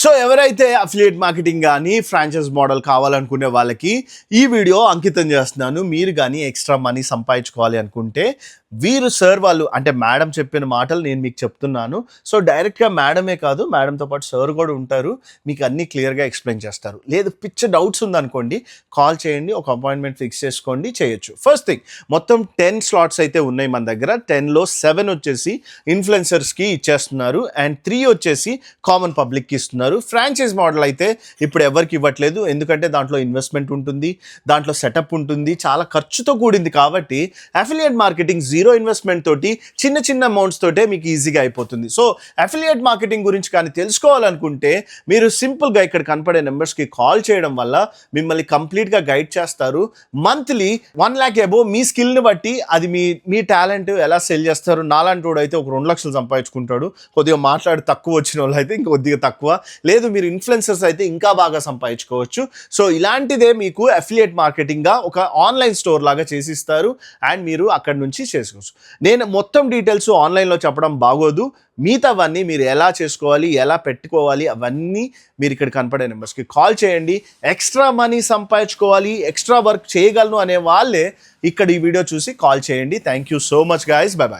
So ఎవరైతే affiliate marketing కానీ franchise model కావాలనుకునే వాళ్ళకి ఈ వీడియో అంకితం చేస్తున్నాను. మీరు కానీ ఎక్స్ట్రా మనీ సంపాదించుకోవాలి అనుకుంటే వీరు సార్ వాళ్ళు అంటే మేడం చెప్పిన మాటలు నేను మీకు చెప్తున్నాను. సో డైరెక్ట్గా మేడమే కాదు మేడంతో పాటు సార్ కూడా ఉంటారు. మీకు అన్నీ క్లియర్గా ఎక్స్ప్లెయిన్ చేస్తారు. లేదు పిచ్చ డౌట్స్ ఉందనుకోండి కాల్ చేయండి ఒక అపాయింట్మెంట్ ఫిక్స్ చేసుకోండి చేయొచ్చు. ఫస్ట్ థింగ్ మొత్తం టెన్ స్లాట్స్ అయితే ఉన్నాయి మన దగ్గర. టెన్లో సెవెన్ వచ్చేసి ఇన్ఫ్లుయెన్సర్స్కి ఇచ్చేస్తున్నారు. అండ్ త్రీ వచ్చేసి కామన్ పబ్లిక్కి ఇస్తున్నారు. ఫ్రాంచైజ్ మోడల్ అయితే ఇప్పుడు ఎవరికి ఇవ్వట్లేదు. ఎందుకంటే దాంట్లో ఇన్వెస్ట్మెంట్ ఉంటుంది దాంట్లో సెటప్ ఉంటుంది చాలా ఖర్చుతో కూడింది కాబట్టి అఫిలియేట్ మార్కెటింగ్ జీరో ఇన్వెస్ట్మెంట్ తోటి చిన్న చిన్న అమౌంట్స్ తోటే మీకు ఈజీగా అయిపోతుంది. సో అఫిలియేట్ మార్కెటింగ్ గురించి కానీ తెలుసుకోవాలనుకుంటే మీరు సింపుల్గా ఇక్కడ కనపడే నెంబర్స్కి కాల్ చేయడం వల్ల మిమ్మల్ని కంప్లీట్గా గైడ్ చేస్తారు. మంత్లీ వన్ ల్యాక్ ఎబో మీ స్కిల్ని బట్టి అది మీ మీ టాలెంట్ ఎలా సెల్ చేస్తారు. నాలాంటి వాడు అయితే ఒక రెండు లక్షలు సంపాదించుకుంటాడు. కొద్దిగా మాట్లాడి తక్కువ వచ్చిన వాళ్ళు అయితే ఇంకా కొద్దిగా తక్కువ. లేదు మీరు ఇన్ఫ్లుయెన్సర్స్ అయితే ఇంకా బాగా సంపాదించుకోవచ్చు. సో ఇలాంటిదే మీకు అఫిలియేట్ మార్కెటింగ్గా ఒక ఆన్లైన్ స్టోర్ లాగా చేసిస్తారు అండ్ మీరు అక్కడ నుంచి చేసుకోవచ్చు. నేను మొత్తం డీటెయిల్స్ ఆన్లైన్లో చెప్పడం బాగోదు. మిగతావన్నీ మీరు ఎలా చేసుకోవాలి ఎలా పెట్టుకోవాలి అవన్నీ మీరు ఇక్కడ కనపడే నెంబర్స్కి కాల్ చేయండి. ఎక్స్ట్రా మనీ సంపాదించుకోవాలి ఎక్స్ట్రా వర్క్ చేయగలను అనే వాళ్ళే ఇక్కడ ఈ వీడియో చూసి కాల్ చేయండి. Thank you so much guys bye bye